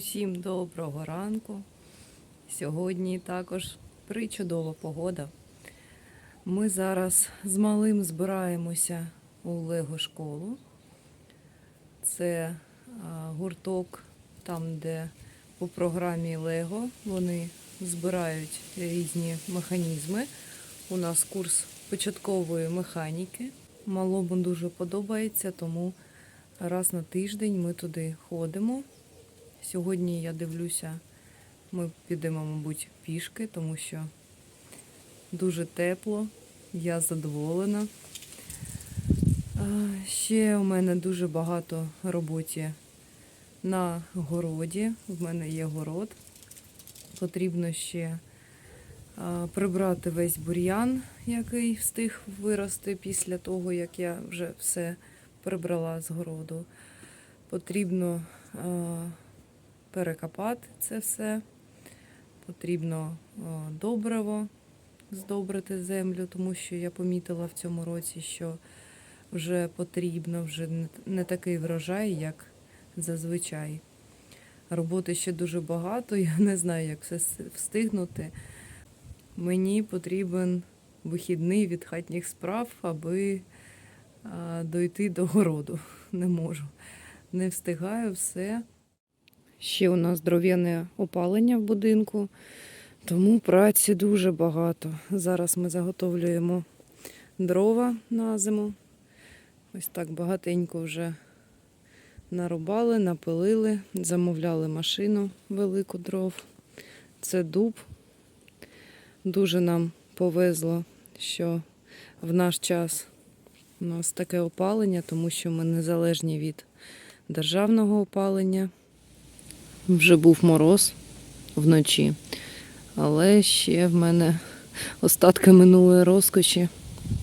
Усім доброго ранку. Сьогодні також причудова погода. Ми зараз з малим збираємося у Лего школу. Це гурток там, де по програмі Лего вони збирають різні механізми. У нас курс початкової механіки. Малому дуже подобається, тому раз на тиждень ми туди ходимо. Сьогодні я дивлюся, ми підемо, мабуть, пішки, тому що дуже тепло, я задоволена. Ще у мене дуже багато роботи на городі. В мене є город. Потрібно ще прибрати весь бур'ян, який встиг вирости після того, як я вже все прибрала з городу. Потрібно перекопати це все. Потрібно добриво здобрити землю, тому що я помітила в цьому році, що вже потрібно, вже не такий врожай, як зазвичай. Роботи ще дуже багато, я не знаю, як все встигнути. Мені потрібен вихідний від хатніх справ, аби дойти до городу. Не можу. Не встигаю все. Ще у нас дров'яне опалення в будинку, тому праці дуже багато. Зараз ми заготовлюємо дрова на зиму. Ось так багатенько вже нарубали, напилили, замовляли машину велику дров. Це дуб. Дуже нам повезло, що в наш час у нас таке опалення, тому що ми незалежні від державного опалення. Вже був мороз вночі, але ще в мене остатки минулої розкоші,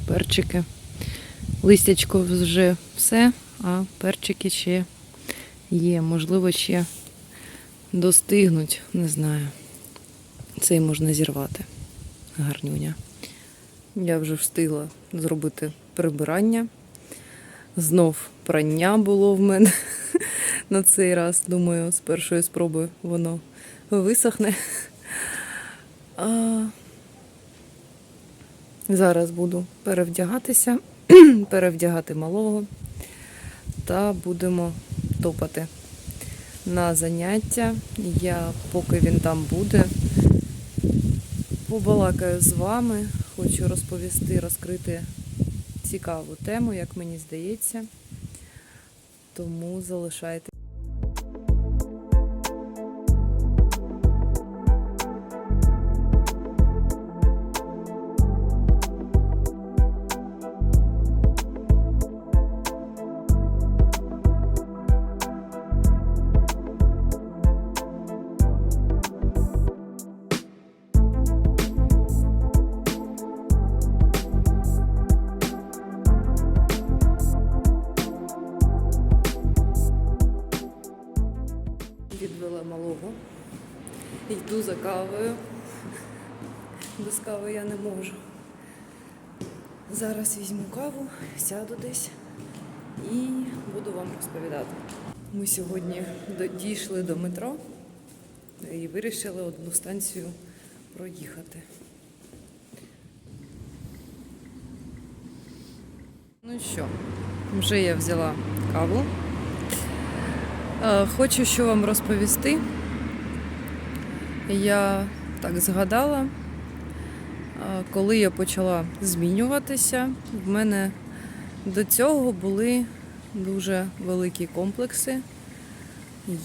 перчики. Листячко вже все, а перчики ще є. Можливо, ще достигнуть, не знаю. Цей можна зірвати. Гарнюня. Я вже встигла зробити прибирання. Знов прання було в мене на цей раз. Думаю, з першої спроби воно висохне. А... Зараз буду перевдягатися, перевдягати малого та будемо топати на заняття. Я, поки він там буде, побалакаю з вами. Хочу розповісти, розкрити цікаву тему, як мені здається. Тому залишайте. Зараз візьму каву, сяду десь і буду вам розповідати. Ми сьогодні дійшли до метро і вирішили одну станцію проїхати. Ну що, вже я взяла каву. Е, Хочу що вам розповісти. Я так згадала, коли я почала змінюватися, в мене до цього були дуже великі комплекси.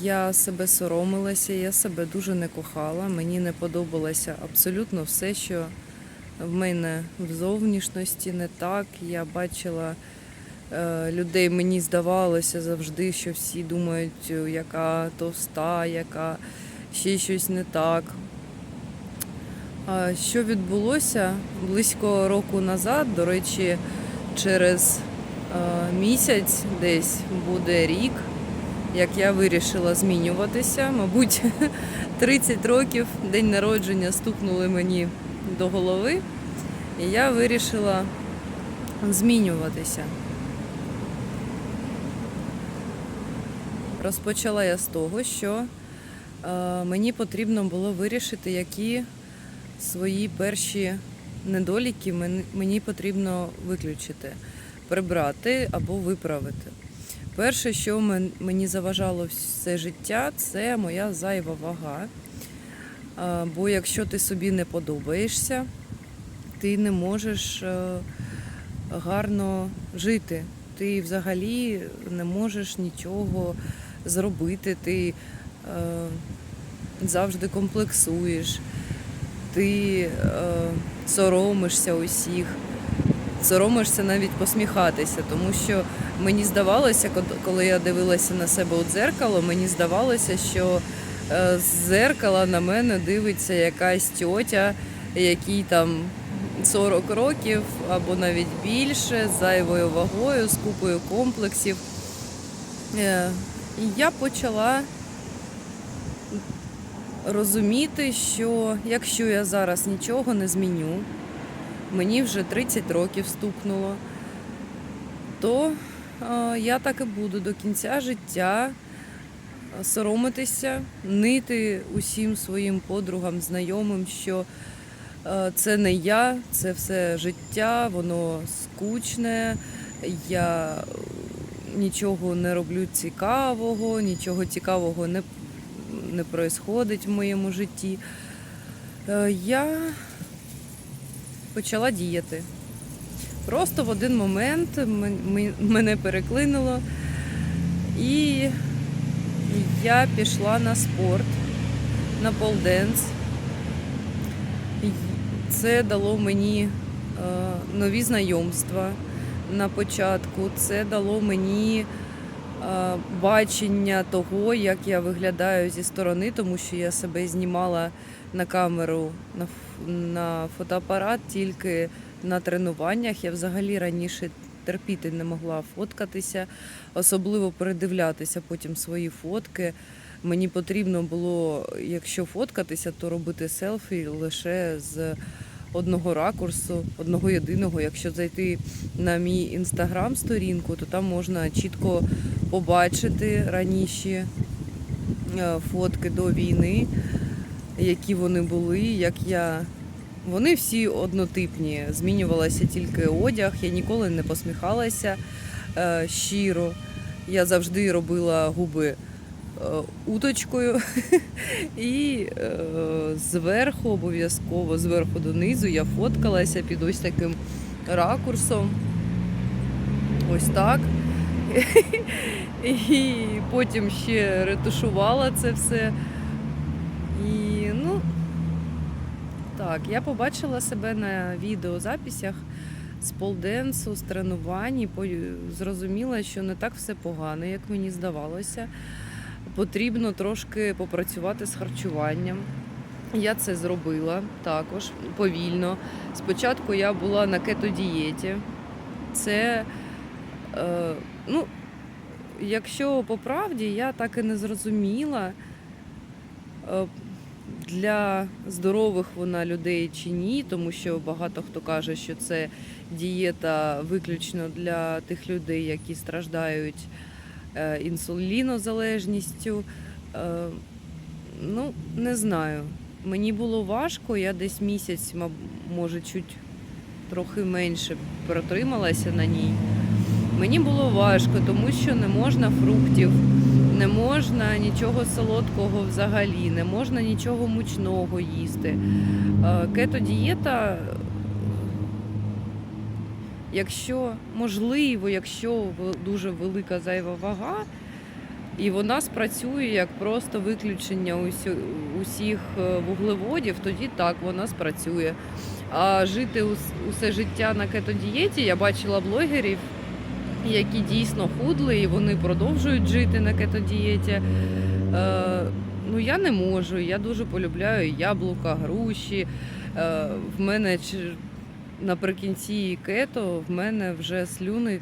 Я себе соромилася, я себе дуже не кохала. Мені не подобалося абсолютно все, що в мене в зовнішності не так. Я бачила е, людей, мені здавалося завжди, що всі думають, яка товста, яка ще щось не так. Що відбулося близько року назад, до речі, через місяць десь буде рік, як я вирішила змінюватися. Мабуть, 30 років день народження стукнули мені до голови, і я вирішила змінюватися. Розпочала я з того, що мені потрібно було вирішити, які свої перші недоліки мені потрібно виключити, прибрати або виправити. Перше, що мені заважало все життя, це моя зайва вага. Бо якщо ти собі не подобаєшся, ти не можеш е, гарно жити. Ти взагалі не можеш нічого зробити. Ти е, завжди комплексуєш, ти е, соромишся усіх, соромишся навіть посміхатися, тому що мені здавалося, коли я дивилася на себе у дзеркало, мені здавалося, що е, з дзеркала на мене дивиться якась тьотя, якій там 40 років або навіть більше, з зайвою вагою, з купою комплексів. Е, І я почала розуміти, що якщо я зараз нічого не зміню, мені вже 30 років стукнуло, то е, я так і буду до кінця життя е, соромитися, нити усім своїм подругам, знайомим, що е, це не я, це все життя, воно скучне. Я нічого не роблю цікавого, нічого цікавого не, не происходить в моєму житті. Е, Я почала діяти. Просто в один момент мен- мен- мене переклинуло, і я пішла на спорт, на полденс. Це дало мені е, нові знайомства на початку. Це дало мені бачення того, як я виглядаю зі сторони, тому що я себе знімала на камеру, на, на фотоапарат тільки на тренуваннях. Я взагалі раніше терпіти не могла фоткатися, особливо передивлятися потім свої фотки. Мені потрібно було, якщо фоткатися, то робити селфі лише з одного ракурсу, одного єдиного. Якщо зайти на мій інстаграм-сторінку, то там можна чітко побачити раніші е, фотки до війни, які вони були, як я. Вони всі однотипні. Змінювалася тільки одяг, я ніколи не посміхалася е, щиро. Я завжди робила губи уточкою. І е, зверху обов'язково, зверху донизу я фоткалася під ось таким ракурсом. Ось так. І потім ще ретушувала це все. І ну, так, я побачила себе на відеозаписях з полденсу, з тренувань, і зрозуміла, що не так все погано, як мені здавалося. Потрібно трошки попрацювати з харчуванням. Я це зробила також повільно. Спочатку я була на кетодієті. Це, е, ну, якщо по правді, я так і не зрозуміла, е, для здорових вона людей чи ні, тому що багато хто каже, що це дієта виключно для тих людей, які страждають інсулінозалежністю. Е, Ну, не знаю. Мені було важко, я десь місяць, може, чуть трохи менше протрималася на ній. Мені було важко, тому що не можна фруктів, не можна нічого солодкого взагалі, не можна нічого мучного їсти. Е, Кето-дієта, якщо можливо, якщо дуже велика зайва вага, і вона спрацює як просто виключення усіх е, вуглеводів, тоді так вона спрацює. А жити усе життя на кетодієті, я бачила блогерів, які дійсно худли, і вони продовжують жити на кетодієті. Е, ну я не можу. Я дуже полюбляю яблука, груші. Е, в мене наприкінці кето в мене вже слюни е,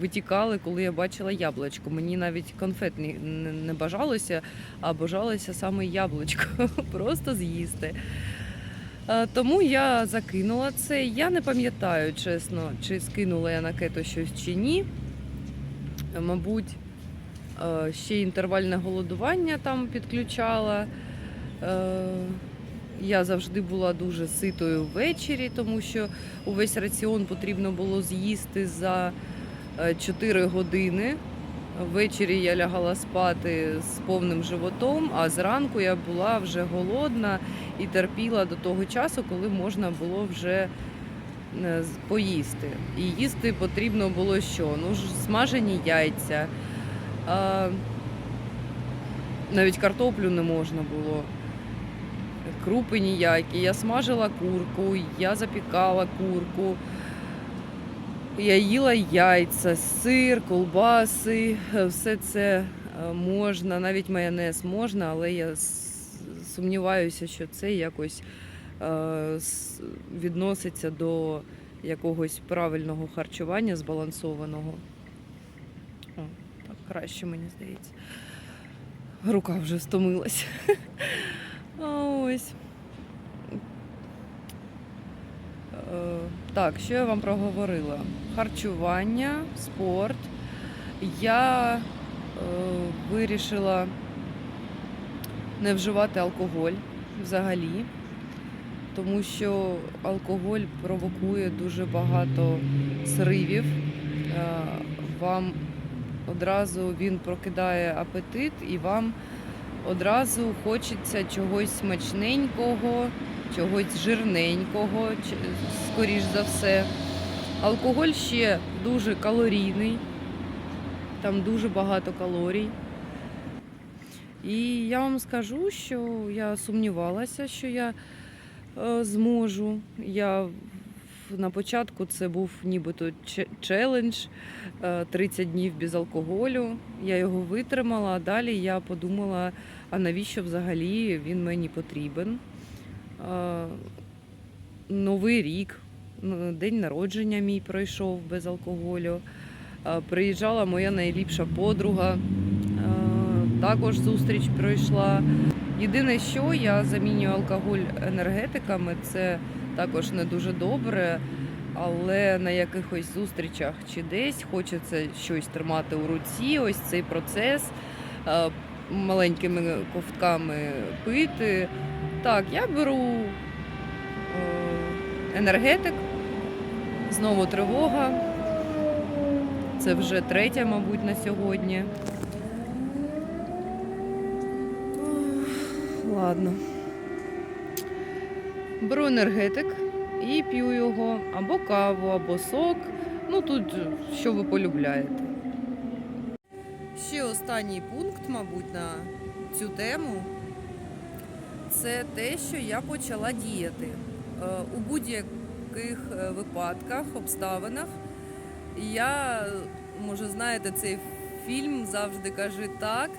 витікали, коли я бачила яблучко. Мені навіть конфет не, бажалося, а бажалося саме яблучко, просто з'їсти. Е, Тому я закинула це. Я не пам'ятаю, чесно, чи скинула я на кето щось чи ні. Мабуть, Е, Ще інтервальне голодування там підключала. Е, Я завжди була дуже ситою ввечері, тому що увесь раціон потрібно було з'їсти за 4 години. Ввечері я лягала спати з повним животом, а зранку я була вже голодна і терпіла до того часу, коли можна було вже е, поїсти. І їсти потрібно було що? Ну, смажені яйця. Навіть картоплю не можна було. Крупи ніякі. Я смажила курку, я запікала курку. Я їла яйця, сир, колбаси, все це е, можна, навіть майонез можна, але я сумніваюся, що це якось е, відноситься до якогось правильного харчування збалансованого. О, так краще, мені здається. Рука вже стомилась. А ось. Е, Так, що я вам проговорила? Харчування, спорт. Я е, вирішила не вживати алкоголь взагалі, тому що алкоголь провокує дуже багато сривів. Е, Вам одразу він прокидає апетит і вам одразу хочеться чогось смачненького, чогось жирненького, скоріш за все. Алкоголь ще дуже калорійний, там дуже багато калорій. І я вам скажу, що я сумнівалася, що я е, зможу. Я на початку це був нібито челендж е, 30 днів без алкоголю. Я його витримала, а далі я подумала, а навіщо взагалі він мені потрібен. Е, Новий рік, день народження мій пройшов без алкоголю. Е, Приїжджала моя найліпша подруга, е, також зустріч пройшла. Єдине, що я замінюю алкоголь енергетиками, це також не дуже добре, але на якихось зустрічах чи десь хочеться щось тримати у руці, ось цей процес е, маленькими ковтками пити. Так, я беру е, енергетик, знову тривога. Це вже третя, мабуть, на сьогодні. Ладно. Беру енергетик і п'ю його або каву, або сок. Ну тут е, що ви полюбляєте. Ще останній пункт, мабуть, на цю тему це те, що я почала діяти. Е, У будь-яких е, випадках, обставинах я, може, знаєте, цей фільм завжди каже так.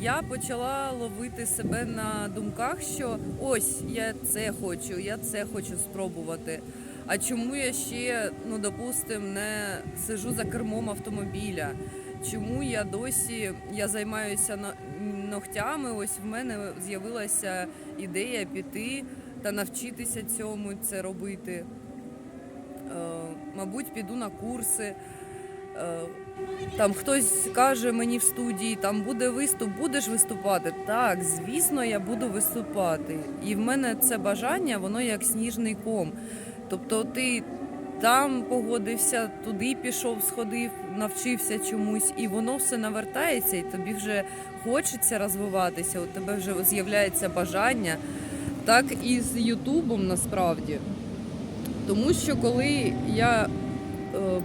Я почала ловити себе на думках, що ось я це хочу, я це хочу спробувати. А чому я ще, ну допустим, не сижу за кермом автомобіля? Чому я досі я займаюся ногтями? Ось в мене з'явилася ідея піти та навчитися цьому це робити. Е, мабуть, піду на курси. Там хтось каже мені в студії, там буде виступ, будеш виступати. Так, звісно, я буду виступати. І в мене це бажання, воно як сніжний ком. Тобто ти там погодився, туди пішов, сходив, навчився чомусь, і воно все навертається, і тобі вже хочеться розвиватися, у тебе вже з'являється бажання. Так і з Ютубом насправді. Тому що коли я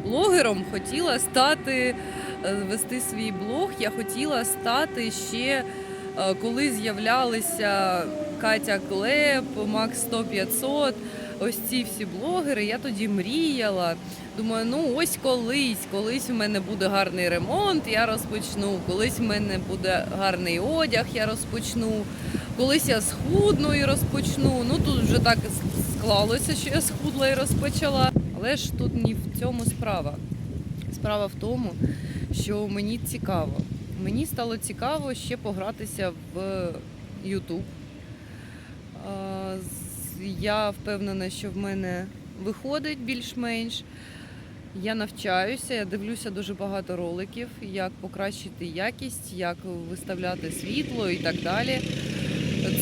блогером хотіла стати, е, вести свій блог, я хотіла стати ще, е, коли з'являлися Катя Клеп, Макс 100 500, ось ці всі блогери, я тоді мріяла. Думаю, ну ось колись, колись в мене буде гарний ремонт, я розпочну, колись в мене буде гарний одяг, я розпочну, колись я схудну і розпочну. Ну тут вже так склалося, що я схудла і розпочала. Але ж тут не в цьому справа. Справа в тому, що мені цікаво. Мені стало цікаво ще погратися в YouTube. Я впевнена, що в мене виходить більш-менш. Я навчаюся, я дивлюся дуже багато роликів, як покращити якість, як виставляти світло і так далі.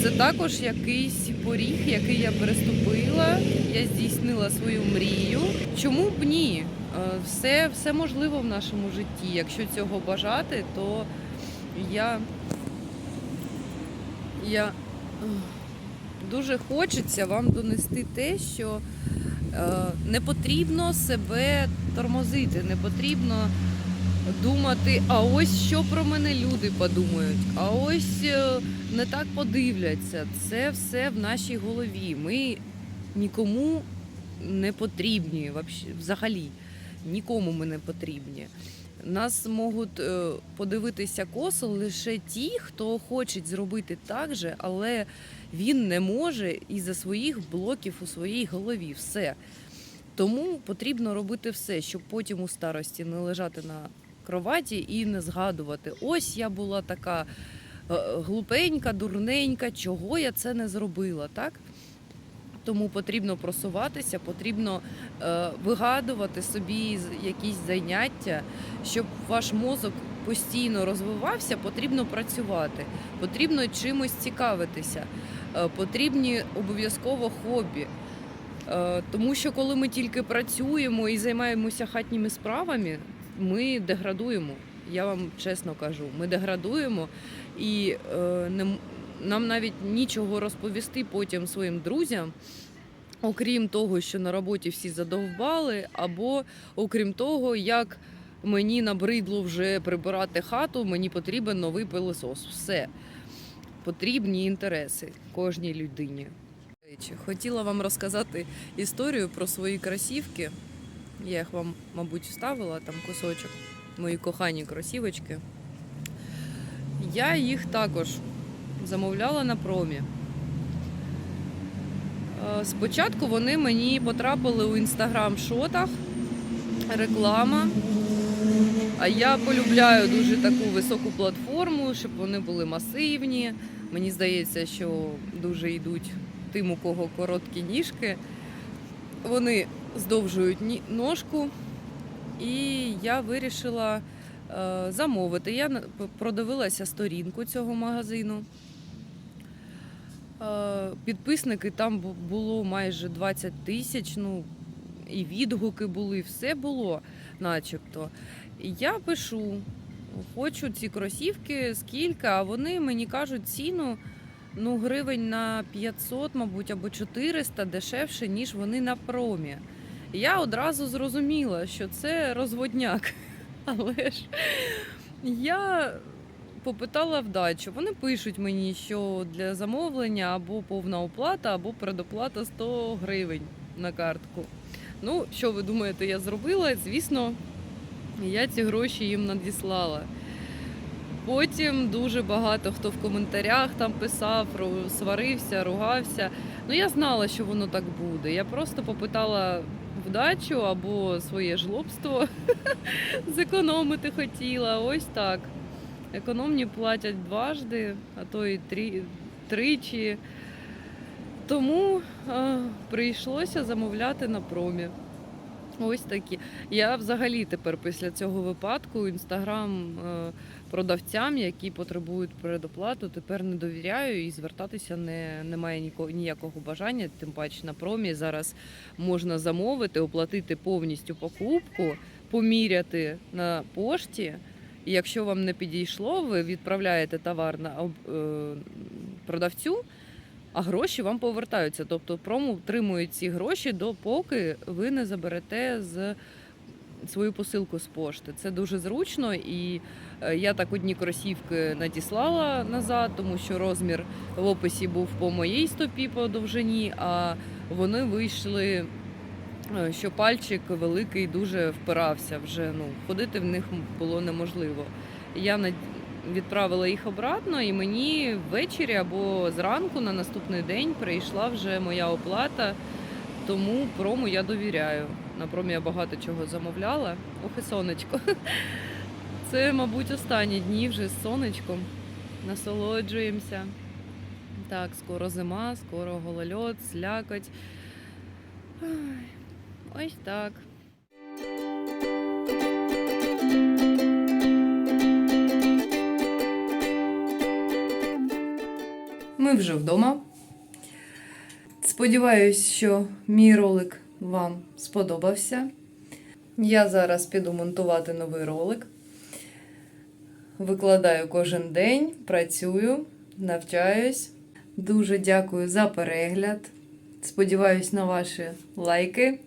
Це також якийсь поріг, який я переступила. Я здійснила свою мрію. Чому б ні? Е, Все, все можливо в нашому житті. Якщо цього бажати, то я, я дуже хочеться вам донести те, що е, не потрібно себе тормозити, не потрібно думати, а ось що про мене люди подумають, а ось е, не так подивляться. Це все в нашій голові. Ми нікому не потрібні взагалі. Нікому ми не потрібні. Нас можуть е, подивитися косо лише ті, хто хоче зробити так же, але він не може із-за своїх блоків у своїй голові. Все. Тому потрібно робити все, щоб потім у старості не лежати на кроваті і не згадувати. Ось я була така е, глупенька, дурненька, чого я це не зробила, так? Тому потрібно просуватися, потрібно е, вигадувати собі якісь заняття, щоб ваш мозок постійно розвивався, потрібно працювати, потрібно чимось цікавитися, е, потрібні обов'язково хобі. Е, Тому що коли ми тільки працюємо і займаємося хатніми справами, ми деградуємо. Я вам чесно кажу, ми деградуємо і е, не, нам навіть нічого розповісти потім своїм друзям, окрім того, що на роботі всі задовбали, або окрім того, як мені набридло вже прибирати хату, мені потрібен новий пилосос. Все. Потрібні інтереси кожній людині. Хотіла вам розказати історію про свої кросівки. Я їх вам, мабуть, вставила там кусочок. Мої кохані кросівочки. Я їх також замовляла на промі. Е, Спочатку вони мені потрапили у інстаграм-шотах, реклама. А я полюбляю дуже таку високу платформу, щоб вони були масивні. Мені здається, що дуже йдуть тим, у кого короткі ніжки. Вони здовжують ножку, і я вирішила е, замовити. Я продивилася сторінку цього магазину. Е, підписники там було майже 20 тисяч, ну і відгуки були, все було начебто. Я пишу, хочу ці кросівки, скільки, а вони мені кажуть ціну ну, гривень на 500, мабуть, або 400 дешевше, ніж вони на промі. Я одразу зрозуміла, що це розводняк. Але ж я попитала вдачу. Вони пишуть мені, що для замовлення або повна оплата, або передоплата 100 гривень на картку. Ну, що ви думаєте, я зробила? Звісно, я ці гроші їм надіслала. Потім дуже багато хто в коментарях там писав, сварився, ругався. Ну я знала, що воно так буде. Я просто попитала вдачу або своє жлобство зекономити хотіла. Ось так. Економні платять дважди, а то і трі, тричі. Тому е, прийшлося замовляти на промі. Ось такі. Я взагалі тепер після цього випадку інстаграм продавцям, які потребують передоплату, тепер не довіряю і звертатися не, немає ніко- ніякого бажання. Тим паче на промі зараз можна замовити, оплатити повністю покупку, поміряти на пошті. І якщо вам не підійшло, ви відправляєте товар на е, продавцю, а гроші вам повертаються. Тобто промо утримує ці гроші допоки ви не заберете з свою посилку з пошти. Це дуже зручно, і е, я так одні кросівки надіслала назад, тому що розмір в описі був по моїй стопі по довжині, а вони вийшли. е, Що пальчик великий дуже впирався вже. Ну ходити в них було неможливо. Я відправила їх обратно, і мені ввечері або зранку на наступний день прийшла вже моя оплата. Тому прому я довіряю. На промі я багато чого замовляла. Ох і сонечко. Це, мабуть, останні дні вже з сонечком. Насолоджуємося. Так, скоро зима, скоро голольот, слякоть. Ось так. Ми вже вдома. Сподіваюсь, що мій ролик вам сподобався. Я зараз піду монтувати новий ролик. Викладаю кожен день, працюю, навчаюсь. Дуже дякую за перегляд. Сподіваюсь на ваші лайки,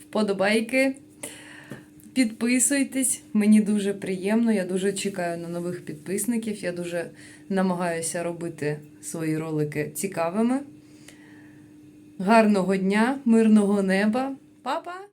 вподобайки. Підписуйтесь, мені дуже приємно. Я дуже чекаю на нових підписників. Я дуже намагаюся робити свої ролики цікавими. Гарного дня, мирного неба. Па-па!